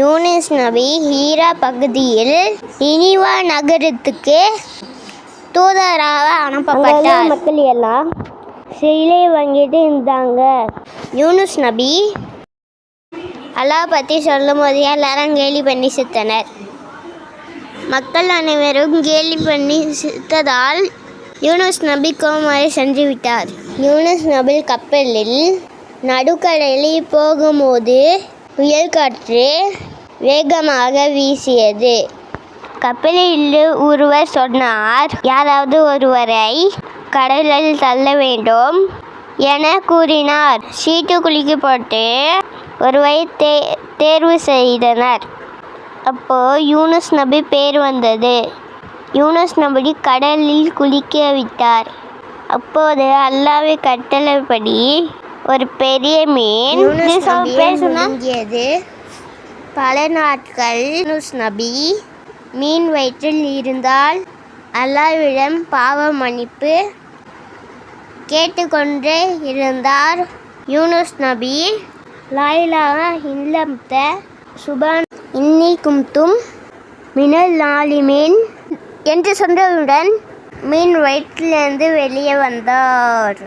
யூனிஸ் நபி ஹீரா பகுதியில் நினிவா நகரத்துக்கு தூதராக அனுப்பப்பட்டார். மக்கள் எல்லாம் சிலை வாங்கிட்டு இருந்தாங்க. யூனுஸ் நபி அல்லாஹ் பற்றி சொல்லும்போது எல்லாரும் கேலி பண்ணி சித்தனர். மக்கள் அனைவரும் கேலி பண்ணி சித்ததால் யூனுஸ் நபி கோமாரி சென்று விட்டார். யூனுஸ் நபி கப்பலில் நடுக்கடலில் போகும்போது புயல் காற்று வேகமாக வீசியது. கப்பலில் ஒருவர் சொன்னார் யாராவது ஒருவரை கடலில் தள்ள வேண்டும் என கூறினார். சீட்டு குலுக்கி போட்டு ஒருவரை தே தேர்வு செய்தனர். அப்போ யூனுஸ் நபி பேர் வந்தது. யூனுஸ் நபி கடலில் குளிக்க விட்டார் அப்போது அல்லாவை கட்டளைப்படி ஒரு பெரிய மீன். பேசுனது பல நாட்கள் யூனுஸ் நபி மீன் வயிற்றில் இருந்தால் அல்லாவிடம் பாவ மன்னிப்பு கேட்டுக்கொண்டே இருந்தார். யூனுஸ் நபி லாயிலாக இல்லம்த சுபான் இன்னி கும்தும் மினல் நாளிமீன் என்று சொன்னவுடன் மீன் வயிற்றிலிருந்து வெளியே வந்தார்.